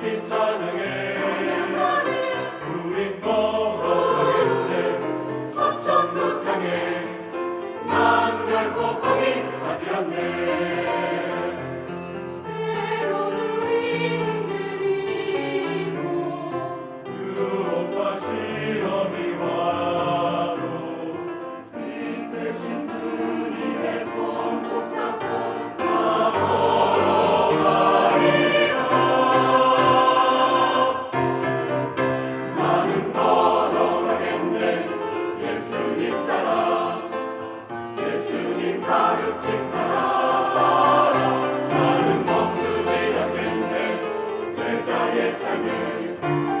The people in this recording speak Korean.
It's 멈추지 않겠네. 제자의 삶을